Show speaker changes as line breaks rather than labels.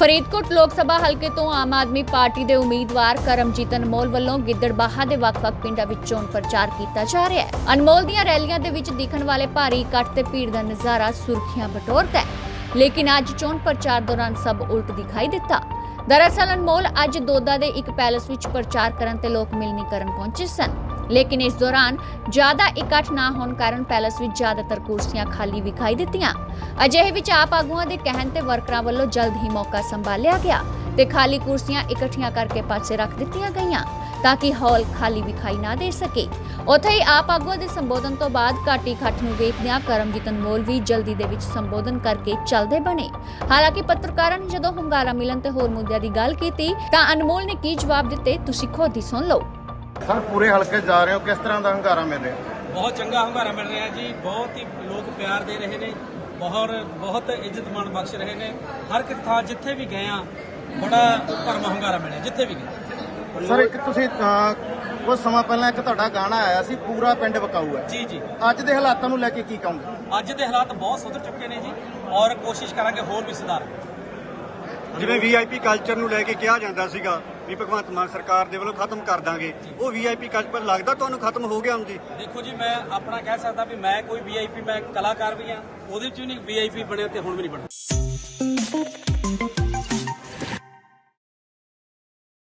ਫਰੀਦਕੋਟ ਲੋਕ ਸਭਾ ਹਲਕੇ ਤੋਂ ਆਮ ਆਦਮੀ ਪਾਰਟੀ ਦੇ ਉਮੀਦਵਾਰ ਕਰਮਜੀਤ ਅਨਮੋਲ ਵੱਲੋਂ ਗਿੱਦੜਬਾਹਾ ਦੇ ਵੱਖ-ਵੱਖ ਪਿੰਡਾਂ ਵਿੱਚ ਚੋਣ ਪ੍ਰਚਾਰ ਕੀਤਾ ਜਾ ਰਿਹਾ ਹੈ। ਅਨਮੋਲ ਦੀਆਂ ਰੈਲੀਆਂ ਦੇ ਵਿੱਚ ਦਿਖਣ ਵਾਲੇ ਭਾਰੀ ਇਕੱਠ ਤੇ ਭੀੜ ਦਾ ਨਜ਼ਾਰਾ ਸੁਰਖੀਆਂ ਬਟੋਰਦਾ ਹੈ। ਲੇਕਿਨ ਅੱਜ ਚੋਣ ਪ੍ਰਚਾਰ ਦੌਰਾਨ ਸਭ ਉਲਟ ਦਿਖਾਈ ਦਿੱਤਾ। ਦਰਅਸਲ ਅਨਮੋਲ ਅੱਜ ਦੋਦਾ ਦੇ ਇੱਕ ਪੈਲਸ ਵਿੱਚ ਪ੍ਰਚਾਰ ਕਰਨ ਤੇ ਲੋਕ ਮਿਲਣੀ ਕਰਨ ਪਹੁੰਚੇ ਸਨ। ਲੇਕਿਨ ਇਸ ਦੌਰਾਨ ਜ਼ਿਆਦਾ ਇਕੱਠ ਨਾ ਹੋਣ ਕਾਰਨ ਪੈਲਸ ਵਿੱਚ ਜ਼ਿਆਦਾਤਰ ਕੁਰਸੀਆਂ ਖਾਲੀ ਵਿਖਾਈ ਦਿੱਤੀਆਂ। ਅਜਿਹੇ ਵਿੱਚ ਆਪ ਆਗੂਆਂ ਦੇ ਕਹਿਣ ਤੇ ਵਰਕਰਾਂ ਵੱਲੋਂ ਜਲਦ ਹੀ ਮੌਕਾ ਸੰਭਾਲਿਆ ਗਿਆ ਤੇ ਖਾਲੀ ਕੁਰਸੀਆਂ ਇਕੱਠੀਆਂ ਕਰਕੇ ਪਾਸੇ ਰੱਖ ਦਿੱਤੀਆਂ ਗਈਆਂ ਤਾਂ ਕਿ ਹਾਲ ਖਾਲੀ ਵਿਖਾਈ ਨਾ ਦੇ ਸਕੇ। ਉੱਥੇ ਹੀ ਆਪ ਆਗੂਆਂ ਦੇ ਸੰਬੋਧਨ ਤੋਂ ਬਾਅਦ ਘਾਟੀ ਖੱਟ ਨੂੰ ਵੇਖਦਿਆਂ ਕਰਮਜੀਤ ਅਨਮੋਲ ਵੀ ਜਲਦੀ ਦੇ ਵਿੱਚ ਸੰਬੋਧਨ ਕਰਕੇ ਚੱਲਦੇ ਬਣੇ। ਹਾਲਾਂਕਿ ਪੱਤਰਕਾਰਾਂ ਨੇ ਜਦੋਂ ਹੁੰਗਾਰਾ ਮਿਲਣ ਤੇ ਹੋਰ ਮੁੱਦਿਆਂ ਦੀ ਗੱਲ ਕੀਤੀ ਤਾਂ ਅਨਮੋਲ ਨੇ ਕੀ ਜਵਾਬ ਦਿੱਤੇ, ਤੁਸੀਂ ਖੁਦ ਹੀ ਸੁਣ ਲਓ।
ਸਰ ਪੂਰੇ ਹਲਕੇ ਜਾ ਰਹੇ ਹੋ ਕਿਸ ਤਰ੍ਹਾਂ ਦਾ ਹੰਗਾਰਾ ਮਿਲ ਰਿਹਾ?
ਬਹੁਤ ਚੰਗਾ ਹੁੰਗਾਰਾ ਮਿਲ ਰਿਹਾ ਜੀ ਬਹੁਤ ਹੀ ਲੋਕ ਪਿਆਰ ਦੇ ਰਹੇ ਨੇ ਬਹੁਤ ਬਹੁਤ ਇੱਜ਼ਤ ਮਾਣ ਬਖਸ਼ ਰਹੇ ਨੇ। ਹਰ ਇੱਕ ਥਾਂ ਜਿੱਥੇ ਵੀ ਗਏ ਆ ਬੜਾ ਭਰਮਾ ਹੁੰਗਾਰਾ ਮਿਲਿਆ ਜਿੱਥੇ ਵੀ ਗਏ।
ਸਰ ਇੱਕ ਤੁਸੀਂ ਅਹ, ਕੁਝ ਸਮਾਂ ਪਹਿਲਾਂ ਇੱਕ ਤੁਹਾਡਾ ਗਾਣਾ ਆਇਆ ਸੀ ਪੂਰਾ ਪਿੰਡ ਵਕਾਊ ਹੈ।
ਜੀ ਜੀ।
ਅੱਜ ਦੇ ਹਾਲਾਤਾਂ ਨੂੰ ਲੈ ਕੇ ਕੀ ਕਹੋਗੇ?
ਅੱਜ ਦੇ ਹਾਲਾਤ ਬਹੁਤ ਸੁਧਰ ਚੁੱਕੇ ਨੇ ਜੀ ਔਰ ਕੋਸ਼ਿਸ਼ ਕਰਾਂਗੇ ਹੋਰ ਵੀ ਸੁਧਾਰ।
ਜਿਵੇਂ ਵੀਆਈਪੀ ਕਲਚਰ ਨੂੰ ਲੈ ਕੇ ਕਿਹਾ ਜਾਂਦਾ ਸੀਗਾ ਵੀ ਭਗਵੰਤ ਮਾਨ ਸਰਕਾਰ ਦੇ ਵੱਲੋਂ ਖਤਮ ਕਰ ਦਾਂਗੇ, ਉਹ ਵੀਆਈਪੀ ਕਲਚਰ ਲੱਗਦਾ ਤੁਹਾਨੂੰ ਖਤਮ ਹੋ ਗਿਆ ਹੁਣ ਜੀ
ਦੇਖੋ ਜੀ, ਮੈਂ ਆਪਣਾ ਕਹਿ ਸਕਦਾ ਵੀ ਮੈਂ ਕੋਈ ਵੀਆਈਪੀ ਮੈਂ ਕਲਾਕਾਰ ਵੀ ਆ ਉਹਦੇ ਚ ਵੀ ਨਹੀਂ ਵੀਆਈਪੀ ਬਣਿਆ ਤੇ ਹੁਣ ਵੀ ਨਹੀਂ ਬਣਿਆ